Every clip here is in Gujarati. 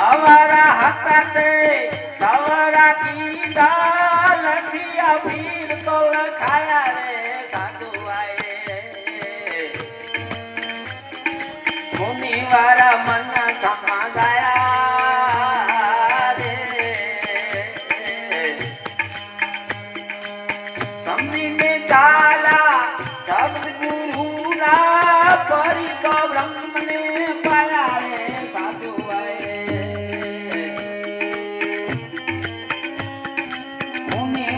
અમારા હાથા છે તમારા પીતા નથી આ પીર તો ખાયા રે સાધુવાએ ભૂમિ વાળા મનના સમા ગયા સમજીને ચાલા સદગુરુ ના પરી તો બ્રહ્મને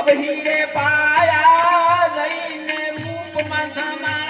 અબહીરે પાયા જઈને રૂપમાં સમાયા.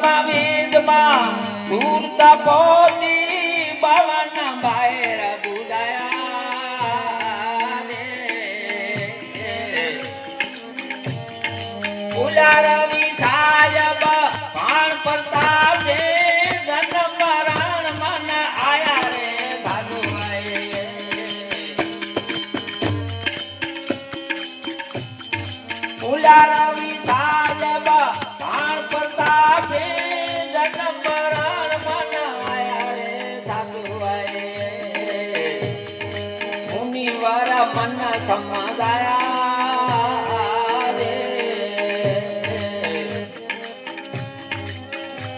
સૂક્ષ્મમાં વેદમાં મૂર્તા પોતી બાવન બાયર બુજાયા રે. ઉલારવી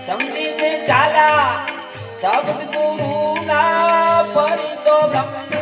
સમજીને ચાલા સબ ગુરુ ના પરિતો બ્રહ્મ